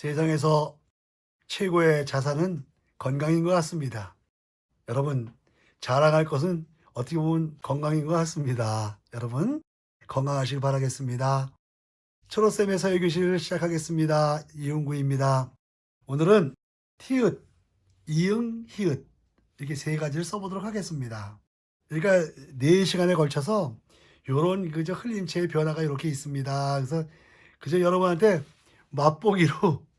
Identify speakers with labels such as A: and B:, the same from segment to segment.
A: 세상에서 최고의 자산은 건강인 것 같습니다. 여러분, 자랑할 것은 어떻게 보면 건강인 것 같습니다. 여러분, 건강하시길 바라겠습니다. 초로쌤의 사회교실을 시작하겠습니다. 이용구입니다. 오늘은 티읕, 이응, 히읗 이렇게 세 가지를 써보도록 하겠습니다. 그러니까 4시간에 걸쳐서 요런 그저 흘림체의 변화가 이렇게 있습니다. 그래서 그저 여러분한테 맛보기로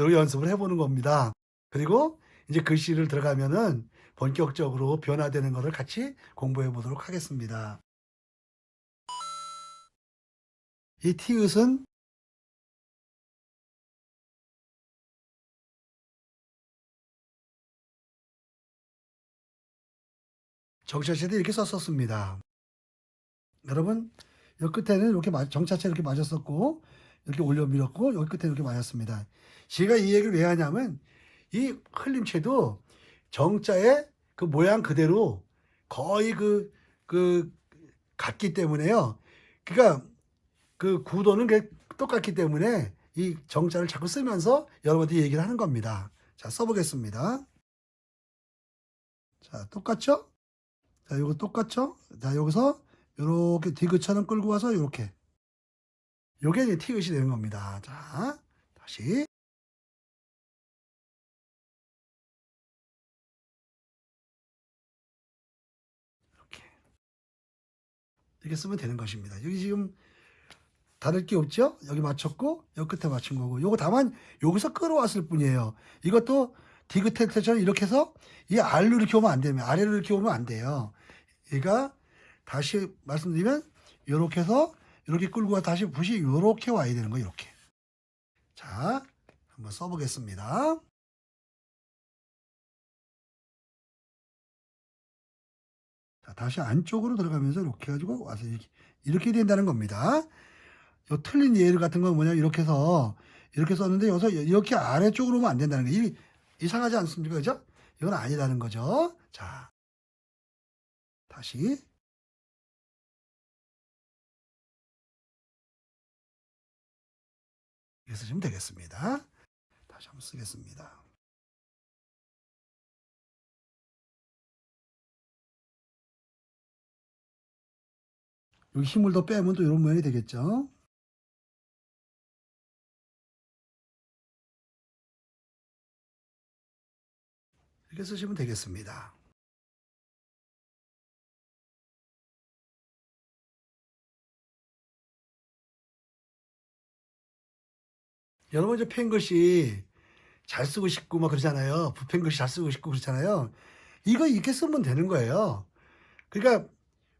A: 이렇게 연습을 해보는 겁니다. 그리고 이제 글씨를 들어가면은 본격적으로 변화되는 것을 같이 공부해 보도록 하겠습니다. 이 티읕은 정차체도 이렇게 썼었습니다. 여러분, 여 끝에는 이렇게 마- 정차체 이렇게 맞았었고, 이렇게 올려 밀었고, 여기 끝에 이렇게 맞았습니다. 제가 이 얘기를 왜 하냐면, 이 흘림체도 정자의 그 모양 그대로 거의 그, 그, 같기 때문에요. 그러니까 그 구도는 그 똑같기 때문에 이 정자를 자꾸 쓰면서 여러분한테 얘기를 하는 겁니다. 자, 써보겠습니다. 자, 똑같죠? 자, 요거 똑같죠? 자, 여기서 요렇게 디귿처럼 끌고 와서 요렇게. 요게 이제 티읕이 되는 겁니다. 자, 다시. 이렇게. 이렇게 쓰면 되는 것입니다. 여기 지금 다를 게 없죠? 여기 맞췄고, 여기 끝에 맞춘 거고. 요거 다만 여기서 끌어왔을 뿐이에요. 이것도 디귿테처럼 이렇게 해서 이 R로 이렇게 오면 안 되면, 아래로 이렇게 오면 안 돼요. 얘가 다시 말씀드리면 이렇게 해서 이렇게 끌고 와 다시 붓이 이렇게 와야 되는 거예요. 이렇게. 자, 한번 써보겠습니다. 자, 다시 안쪽으로 들어가면서 이렇게 해가지고 와서 이렇게, 이렇게 된다는 겁니다. 요 틀린 예를 같은 건 뭐냐 이렇게 해서 이렇게 썼는데 여기서 이렇게 아래쪽으로 오면 안 된다는 거예요. 이, 이상하지 않습니까? 그죠? 이건 아니라는 거죠. 자, 다시 쓰시면 되겠습니다. 다시 한번 쓰겠습니다. 여기 힘을 더 빼면 또 이런 모양이 되겠죠. 이렇게 쓰시면 되겠습니다. 여러분 이제 펜글씨 잘 쓰고 싶고 막 그러잖아요. 붓펜글씨 잘 쓰고 싶고 그렇잖아요. 이거 이렇게 쓰면 되는 거예요. 그러니까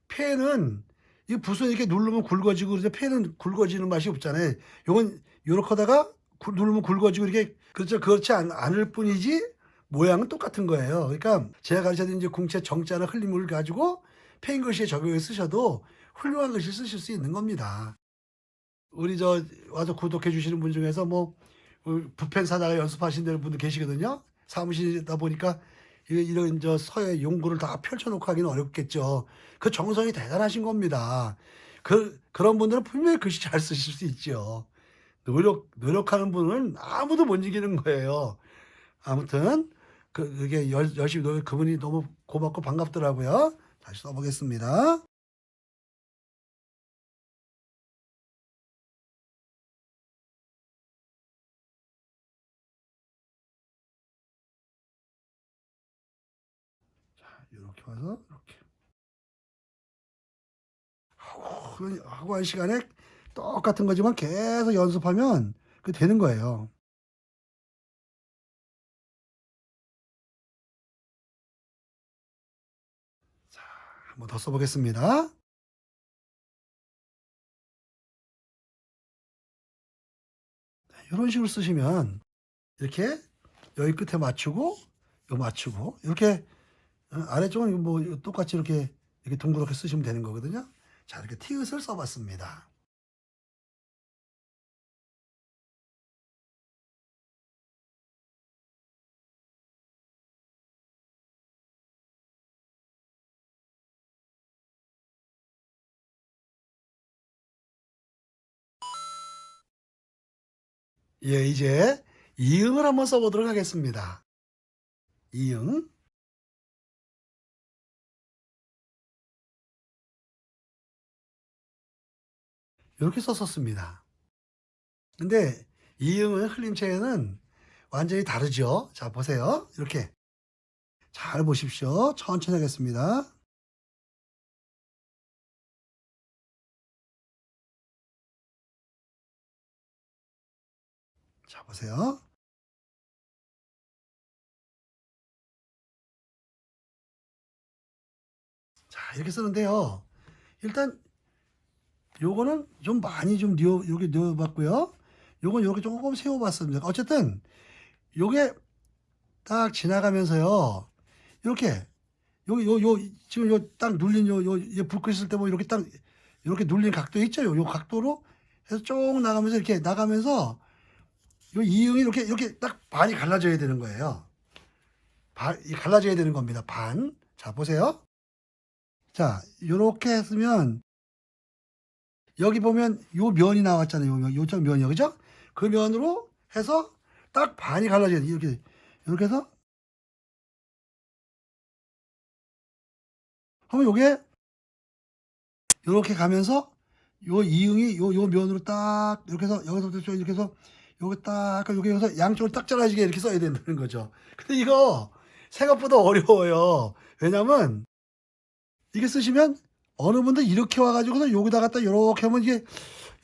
A: 펜은 이 붓은 이렇게 누르면 굵어지고 그래서 펜은 굵어지는 맛이 없잖아요. 요건 요렇게 하다가 구- 누르면 굵어지고 이렇게 그렇죠. 그렇지 않, 않을 뿐이지 모양은 똑같은 거예요. 그러니까 제가 가르쳐드린 궁체 정자나 흘림을 가지고 펜글씨에 적용해 쓰셔도 훌륭한 글씨 쓰실 수 있는 겁니다. 우리 저 와서 구독해 주시는 분 중에서 뭐 어, 붓펜 사다가 연습하시는 분들 계시거든요. 사무실이다 보니까 이- 이런 저 서예 용구를 다 펼쳐놓고 하기는 어렵겠죠. 그 정성이 대단하신 겁니다. 그 그런 분들은 분명히 글씨 잘 쓰실 수 있죠. 노력 노력하는 분은 아무도 못 이기는 거예요. 아무튼 그 그게 열, 열심히 노력 그분이 너무 고맙고 반갑더라고요. 다시 써보겠습니다. 와서 이렇게 하고 그 하고 한 시간에 똑같은 거지만 계속 연습하면 그 되는 거예요. 자, 한번 더 써보겠습니다. 이런 식으로 쓰시면 이렇게 여기 끝에 맞추고 요 맞추고 이렇게 어, 아래쪽은 뭐 똑같이 이렇게 이렇게 둥그렇게 쓰시면 되는 거거든요. 자, 이렇게 티읕을 써봤습니다. 예, 이제 이응을 한번 써보도록 하겠습니다. 이응. 이렇게 썼었습니다. 근데 이응은 흘림체에는 완전히 다르죠. 자, 보세요. 이렇게. 잘 보십시오. 천천히 하겠습니다. 자, 보세요. 자, 이렇게 쓰는데요. 일단 요거는 좀 많이 좀 넣어 여기 넣어 봤고요. 요건 요렇게 조금 세워 봤습니다. 어쨌든 요게 딱 지나가면서요. 이렇게 요요요 지금 요 딱 눌린 요요불 끄실 때뭐 이렇게 딱 이렇게 눌린 각도 있죠. 요, 요 각도로 해서 쭉 나가면서 이렇게 나가면서 요 이응이 이렇게 이렇게 딱 반이 갈라져야 되는 거예요. 반, 이 갈라져야 되는 겁니다. 반. 자, 보세요. 자, 요렇게 했으면 여기 보면 요 면이 나왔잖아요. 요, 요쪽 면이요. 그죠? 그 면으로 해서 딱 반이 갈라져야 돼. 이렇게, 이렇게 해서 하면 요게 요렇게 가면서 요 이응이 요, 요 면으로 딱 이렇게 해서 여기서부터 쭉 이렇게 해서 요게 딱 요게 여기서 양쪽으로 딱 잘라지게 이렇게 써야 된다는 거죠. 근데 이거 생각보다 어려워요. 왜냐면 이게 쓰시면 어느 분도 이렇게 와가지고서 여기다 갖다 이렇게 하면 이게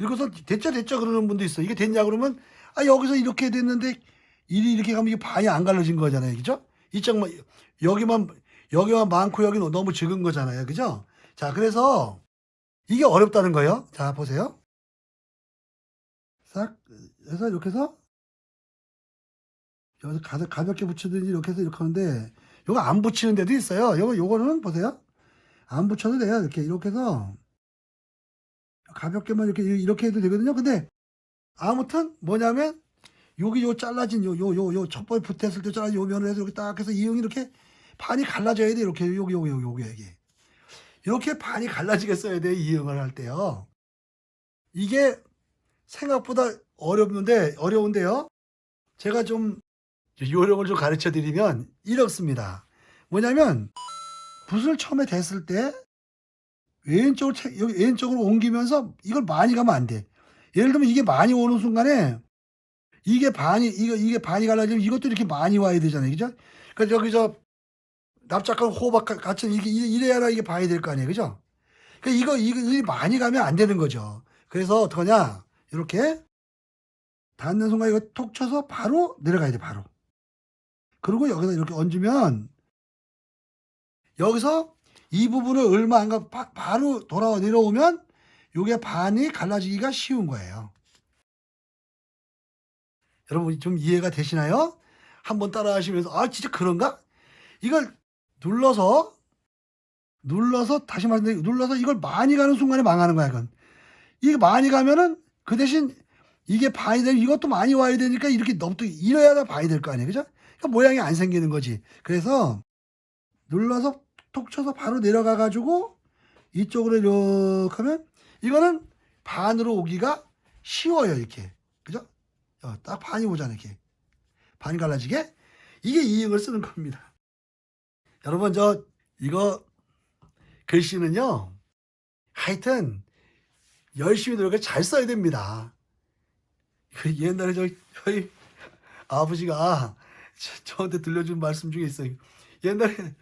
A: 이거서 됐죠 됐죠 그러는 분도 있어. 이게 됐냐 그러면 아 여기서 이렇게 됐는데 일이 이렇게 가면 이게 반이 안 갈라진 거잖아요, 그죠? 이쪽만 여기만 여기만 많고 여기는 너무 적은 거잖아요, 그죠? 자 그래서 이게 어렵다는 거예요. 자 보세요. 싹 해서 이렇게 해서 여기서 가볍, 가볍게 붙이든지 이렇게 해서 이렇게 하는데 요거 안 붙이는 데도 있어요. 요거 요거는 보세요. 안 붙여도 돼요. 이렇게 이렇게 해서 가볍게만 이렇게 이렇게 해도 되거든요. 근데 아무튼 뭐냐면 여기 요 잘라진 요 요 요 요 첫 번째 붙었을 때 잘라진 요 면을 해서 이렇게 딱 해서 이응이 이렇게 반이 갈라져야 돼. 이렇게 여기 여기 여기 여기 여기 이렇게 반이 갈라지게 써야 돼. 이응을 할 때요. 이게 생각보다 어렵는데 어려운데요. 제가 좀 요령을 좀 가르쳐 드리면 이렇습니다. 뭐냐면 붓을 처음에 댔을 때 왼쪽으로 채- 여기 왼쪽으로 옮기면서 이걸 많이 가면 안 돼. 예를 들면 이게 많이 오는 순간에 이게 반이 이거 이게 반이 갈라지면 이것도 이렇게 많이 와야 되잖아요, 그죠? 그러니까 여기서 납작한 호박 가- 같은 이게 이래- 이래야 이게 반이 될 거 아니에요, 그죠? 그러니까 이거 이거 이 많이 가면 안 되는 거죠. 그래서 어떡하냐? 이렇게 닿는 순간 이거 톡 쳐서 바로 내려가야 돼, 바로. 그리고 여기다 이렇게 얹으면 여기서 이 부분을 얼마 안 가 바로 돌아와 내려오면 요게 반이 갈라지기가 쉬운 거예요. 여러분 좀 이해가 되시나요? 한번 따라 하시면서 아 진짜 그런가? 이걸 눌러서 눌러서 다시 말씀드리 눌러서 이걸 많이 가는 순간에 망하는 거야, 이건. 이게 많이 가면은 그 대신 이게 반이 되면 이것도 많이 와야 되니까 이렇게 너무 또 이래야 반이 될 거 아니에요. 그죠? 그러니까 모양이 안 생기는 거지. 그래서 눌러서 톡 쳐서 바로 내려가 가지고 이쪽으로 이렇게 하면 이거는 반으로 오기가 쉬워요, 이렇게. 그죠? 어, 딱 반이 오잖아요, 이렇게. 반이 갈라지게. 이게 이익을 쓰는 겁니다. 여러분, 저, 이거, 글씨는요, 하여튼, 열심히 노력을 잘 써야 됩니다. 그 옛날에 저, 저희 아버지가 저- 저한테 들려준 말씀 중에 있어요. 옛날에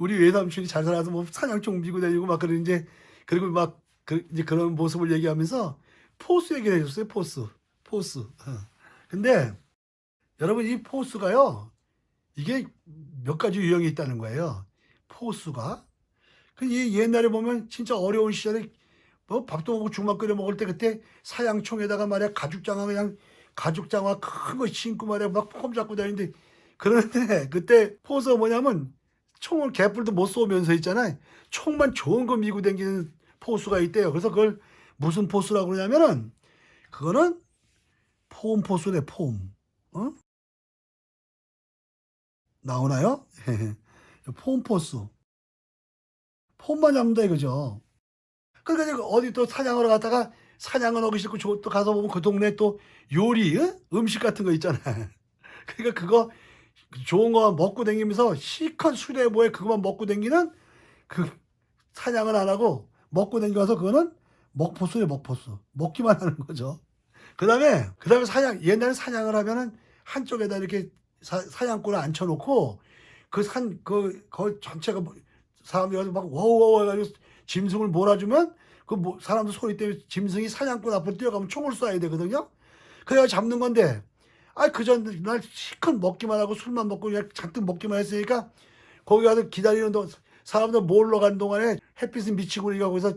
A: 우리 외삼촌이 잘 살아서 뭐 사냥총 미고 다니고 막 그런 이제 그리고 막 그, 이제 그런 모습을 얘기하면서 포스 얘기를 해줬어요. 포스, 포스. 어. 근데 여러분 이 포스가요 이게 몇 가지 유형이 있다는 거예요. 포스가 그 예- 옛날에 보면 진짜 어려운 시절에 뭐 밥도 먹고 죽만 끓여 먹을 때 그때 사양총에다가 말이야 가죽장화 그냥 가죽장화 큰 거 신고 말이야 막 폼 잡고 다니는데 그런데 그때 포스가 뭐냐면 총을 개뿔도 못 쏘면서 있잖아요. 총만 좋은 거 미고 다니는 포수가 있대요. 그래서 그걸 무슨 포수라고 그러냐면은 그거는 폼 포수래 폼. 어? 나오나요? 폼 포수. 폼만 잡는다 이거죠. 그러니까 이제 어디 또 사냥하러 갔다가 사냥은 하기 싫고 저- 또 가서 보면 그 동네 또 요리 어? 음식 같은 거 있잖아요. 그러니까 그거 좋은 거 먹고 다니면서 시컷 뭐에 그거만 먹고 다니는 그 사냥은 안 하고 먹고 다니면서 그거는 먹포수래 먹포수 먹기만 하는 거죠. 그 다음에 그 다음에 사냥 옛날에 사냥을 하면은 한쪽에다 이렇게 사, 사냥꾼을 앉혀놓고 그 산그 전체가 뭐 사람들이 와서 막 워워워 해가지고 짐승을 몰아주면 그 뭐, 사람들 소리 때문에 짐승이 사냥꾼 앞으로 뛰어가면 총을 쏴야 되거든요. 그래야 잡는 건데 아 그전 날 시컷 먹기만 하고 술만 먹고 그냥 잔뜩 먹기만 했으니까 거기 가서 기다리는 동안 사람들 몰러 간 동안에 햇빛은 미치고 우리가 거기서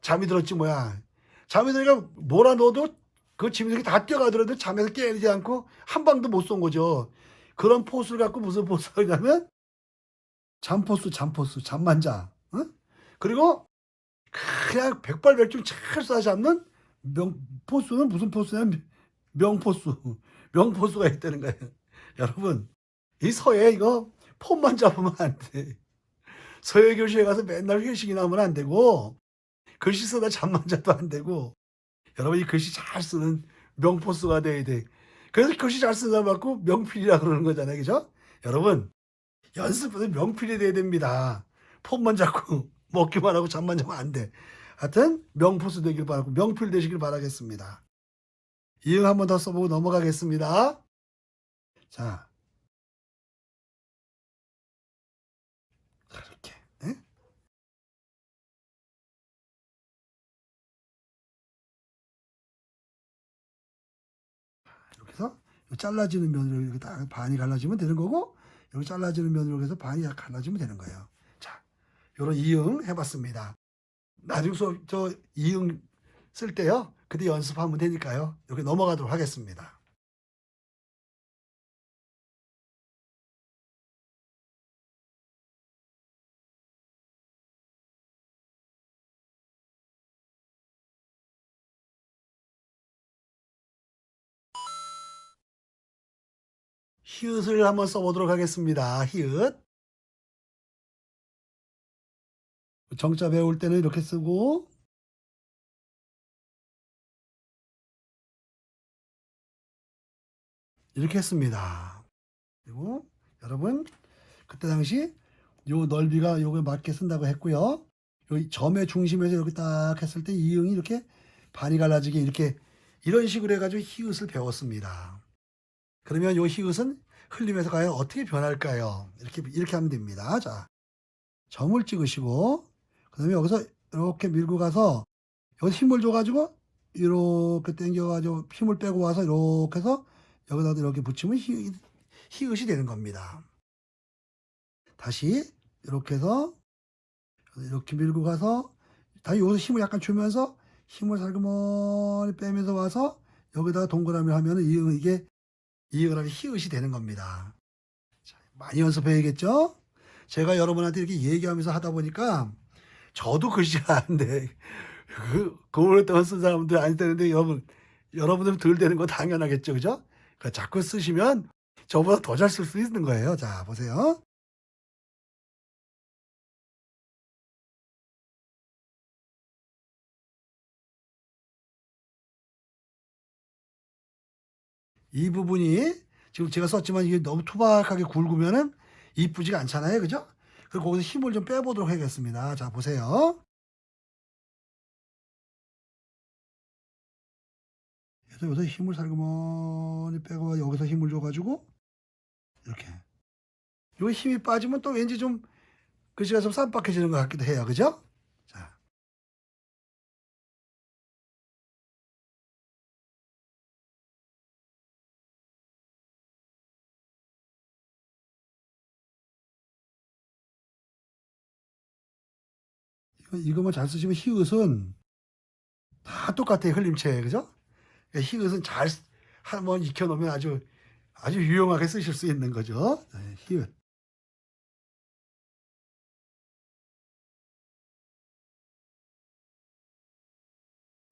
A: 잠이 들었지 뭐야. 잠이 들니까 몰아넣어도 그 짐승이 다 뛰어가더라도 잠에서 깨지 않고 한 방도 못 쏜 거죠. 그런 포수를 갖고 무슨 포수가 있냐면 잠포수 잠포수 잠만 자. 응? 그리고 그냥 백발백중 잘 쏴 잡는 명 포수는 무슨 포수냐면 명포수 명포수가 있다는 거예요. 여러분 이 서예 이거 폰만 잡으면 안 돼. 서예 교실에 가서 맨날 회식이나 하면 안 되고 글씨 쓰다 잠만 자도 안 되고 여러분 이 글씨 잘 쓰는 명포수가 돼야 돼. 그래서 글씨 잘 사람 갖고 명필이라 그러는 거잖아요. 그죠? 여러분 연습은 명필이 돼야 됩니다. 폰만 잡고 먹기만 하고 잠만 자면 안 돼. 하여튼 명포수 되길 바라고 명필 되시길 바라겠습니다. 이응 한번 더 써보고 넘어가겠습니다. 자. 이렇게. 예? 이렇게 해서 요 잘라지는 면으로 이렇게 딱 반이 갈라지면 되는 거고 여기 잘라지는 면으로 해서 반이 약 갈라지면 되는 거예요. 자, 요런 이응 해봤습니다. 나중 수업 저 이응 쓸 때요. 그때 연습하면 되니까요. 이렇게 넘어가도록 하겠습니다. 히읗을 한번 써보도록 하겠습니다. 히읗. 정자 배울 때는 이렇게 쓰고 이렇게 했습니다. 그리고 여러분 그때 당시 요 넓이가 요게 맞게 쓴다고 했고요. 요 점의 중심에서 이렇게 딱 했을 때 이응이 이렇게 반이 갈라지게 이렇게 이런 식으로 해가지고 히읗을 배웠습니다. 그러면 요 히읗은 흘림에서 과연 어떻게 변할까요? 이렇게 이렇게 하면 됩니다. 자, 점을 찍으시고 그다음에 여기서 이렇게 밀고 가서 여기 힘을 줘가지고 이렇게 당겨가지고 힘을 빼고 와서 이렇게 해서 여기다 이렇게 붙이면 히, 히읗이 되는 겁니다. 다시 이렇게 해서 이렇게 밀고 가서 다시 여기서 힘을 약간 주면서 힘을 살그머니 빼면서 와서 여기다가 동그라미를 하면 이 이게 이응을 히읗이 되는 겁니다. 자, 많이 연습해야겠죠? 제가 여러분한테 이렇게 얘기하면서 하다 보니까 저도 글씨가 안 돼. 그, 그걸 쓴 사람들 안 되는데 여러분, 여러분들 덜 되는 거 당연하겠죠. 그죠? 그러니까 자꾸 쓰시면 저보다 더 잘 쓸 수 있는 거예요. 자, 보세요. 이 부분이 지금 제가 썼지만 이게 너무 투박하게 굵으면은 이쁘지가 않잖아요. 그죠? 그리고 거기서 힘을 좀 빼보도록 하겠습니다. 자, 보세요. 그래서 여기서 힘을 살그머니 빼고 여기서 힘을 줘가지고 이렇게. 여기 힘이 빠지면 또 왠지 좀 글씨가 좀 쌈박해지는 것 같기도 해요. 그죠? 자. 이거, 이거만 잘 쓰시면 히읗은 다 똑같아요. 흘림체. 그죠? 히읗은 잘 한번 익혀 놓으면 아주 아주 유용하게 쓰실 수 있는 거죠. 네, 히읗.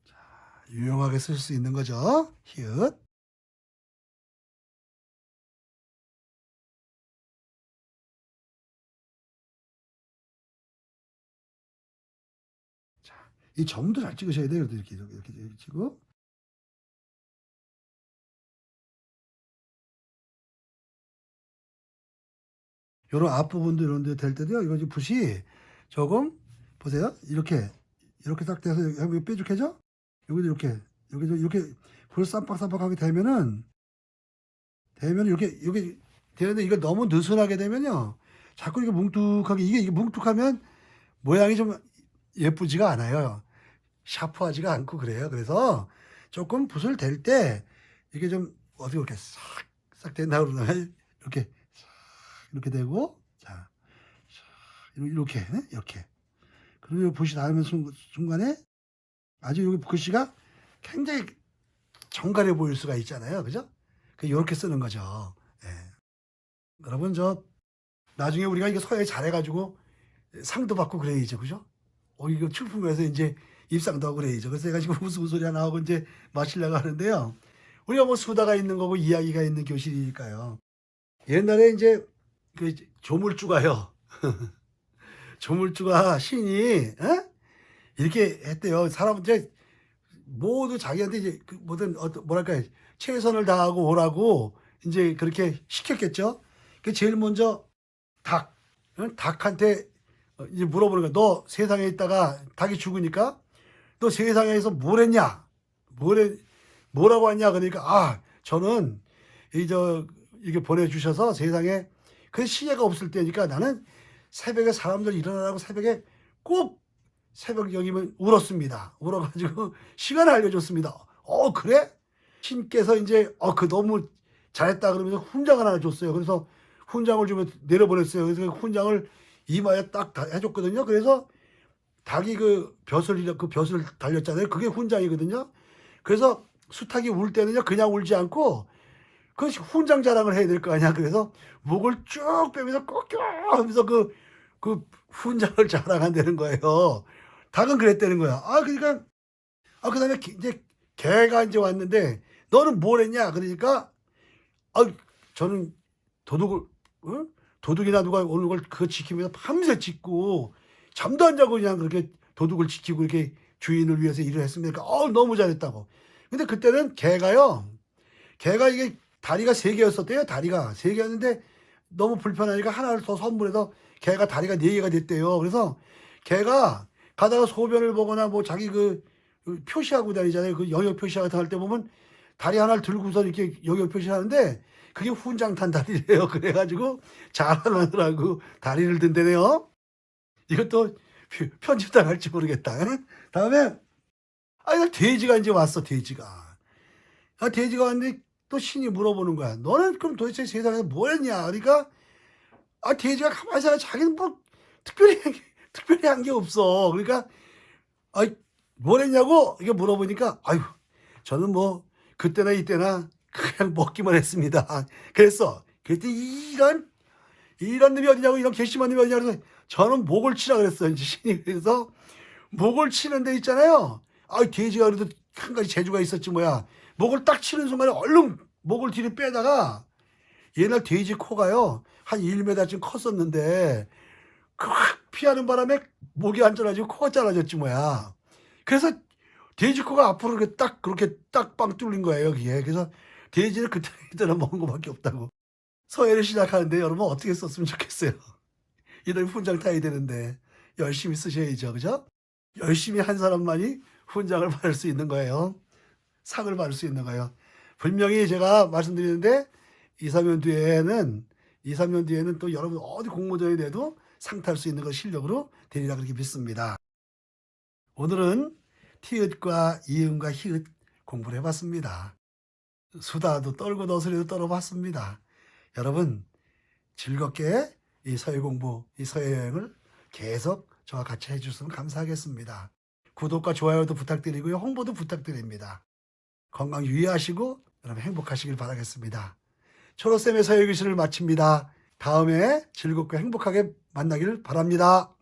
A: 자, 유용하게 쓸 수 있는 거죠. 히읗. 자, 이 점도 잘 찍으셔야 돼요. 이렇게 이렇게 이렇게, 이렇게 찍고 요런 앞부분도 이런 데 될 때도요. 이거 붓이 조금 보세요. 이렇게 이렇게 딱 돼서 여기 뾰족해져? 여기도 이렇게 여기도 이렇게 불 쌈박쌈박하게 되면은 되면 이렇게 이렇게 되는데 이거 너무 느슨하게 되면요. 자꾸 이게 뭉툭하게 이게 이게 뭉툭하면 모양이 좀 예쁘지가 않아요. 샤프하지가 않고 그래요. 그래서 조금 붓을 댈 때 이게 좀 어떻게 이렇게 싹 싹 된다 그러면 이렇게 싹 이렇게 되고 자싹 이렇게 이렇게 그리고 붓이 닿으면 순- 순간에 아주 여기 글씨가 굉장히 정갈해 보일 수가 있잖아요. 그죠? 그 이렇게 쓰는 거죠. 예. 여러분 저 나중에 우리가 이거 서예 잘해가지고 상도 받고 그래야죠, 그죠? 어 이거 출품에서 이제 입상도 하고 그래야죠. 그래서 제가 지금 무슨 소리 하나 하고 이제 마시려고 하는데요. 우리가 뭐 수다가 있는 거고 이야기가 있는 교실이니까요. 옛날에 이제 그 조물주가요. 조물주가 신이 에? 이렇게 했대요. 사람 이제 모두 자기한테 이제 그 뭐든 어떤 뭐랄까 최선을 다하고 오라고 이제 그렇게 시켰겠죠. 그 제일 먼저 닭 응? 닭한테 어, 이제 물어보는 거야. 너 세상에 있다가 닭이 죽으니까 너 세상에서 뭘 했냐? 뭘 해, 뭐라고 했냐? 그러니까 아 저는 이저 이게 보내주셔서 세상에 그 시계가 없을 때니까 나는 새벽에 사람들 일어나라고 새벽에 꼭 새벽 여기면 울었습니다. 울어가지고 시간을 알려줬습니다. 어 그래? 신께서 이제 어 그 너무 잘했다 그러면서 훈장을 하나 줬어요. 그래서 훈장을 주면 내려보냈어요. 그래서 그 훈장을 이마에 딱다 해줬거든요. 그래서 닭이 그 벼슬 그 벼슬 달렸잖아요. 그게 훈장이거든요. 그래서 수탉이 울 때는요 그냥 울지 않고 그 훈장 자랑을 해야 될 거 아니야. 그래서 목을 쭉 빼면서 꺾여 하면서 그, 그 훈장을 자랑한다는 거예요. 닭은 그랬다는 거야. 아, 그러니까, 아, 그 다음에 이제 개가 이제 왔는데 너는 뭘 했냐? 그러니까, 아, 저는 도둑을, 어? 도둑이나 누가 오는 걸 그거 지키면서 밤새 찍고 잠도 안 자고 그냥 그렇게 도둑을 지키고 이렇게 주인을 위해서 일을 했습니다. 그러니까, 어, 너무 잘했다고. 근데 그때는 개가요, 개가 이게 다리가 세 개였었대요. 다리가 세 개였는데 너무 불편하니까 하나를 더 선물해서 개가 다리가 네 개가 됐대요. 그래서 개가 가다가 소변을 보거나 뭐 자기 그 표시하고 다니잖아요. 그 영역 표시 같은 거할때 보면 다리 하나를 들고서 이렇게 영역 표시하는데 그게 훈장 탄 다리래요. 그래가지고 잘하더라고 다리를 든대네요. 이것도 편집 당할지 모르겠다. 다음에 아 돼지가 이제 왔어 돼지가. 아 돼지가 왔는데 또 신이 물어보는 거야. 너는 그럼 도대체 세상에서 뭘 했냐? 그러니까 아 돼지가 가만히 있어. 자기는 뭐 특별히 특별히 한 게 없어. 그러니까 아뭘 했냐고 이게 물어보니까 아유 저는 뭐 그때나 이때나 그냥 먹기만 했습니다. 그랬어. 그랬더니 이런 이런 놈이 어디냐고 이런 괘씸한 놈이 어디냐고 그래서 저는 목을 치라 그랬어요. 이제 신이 그래서 목을 치는 데 있잖아요. 아 돼지가 그래도 한 가지 재주가 있었지 뭐야. 목을 딱 치는 순간에 얼른 목을 뒤로 빼다가 옛날 돼지 코가요 한 1m쯤 컸었는데 그확 피하는 바람에 목이 안 잘라지고 코가 잘라졌지 뭐야. 그래서 돼지 코가 앞으로 이렇게 딱 그렇게 딱 빵 뚫린 거예요 여기에. 그래서 돼지는 그때 이때는 먹은 거밖에 없다고. 서해를 시작하는데 여러분 어떻게 썼으면 좋겠어요. 이런 훈장 타야 되는데 열심히 쓰셔야죠, 그죠? 열심히 한 사람만이 훈장을 받을 수 있는 거예요. 상을 받을 수 있는 거예요. 분명히 제가 말씀드리는데 2, 3년 뒤에는 2, 3년 뒤에는 또 여러분 어디 공모전에 내도 상 탈 수 있는 걸 실력으로 되리라 그렇게 믿습니다. 오늘은 티읕과 이음과 히읗 공부를 해봤습니다. 수다도 떨고 너스리도 떨어봤습니다. 여러분 즐겁게 이 서예 공부, 이 서예 여행을 계속 저와 같이 해주시면 감사하겠습니다. 구독과 좋아요도 부탁드리고요. 홍보도 부탁드립니다. 건강 유의하시고 여러분 행복하시길 바라겠습니다. 초로쌤의 서예교실을 마칩니다. 다음에 즐겁고 행복하게 만나기를 바랍니다.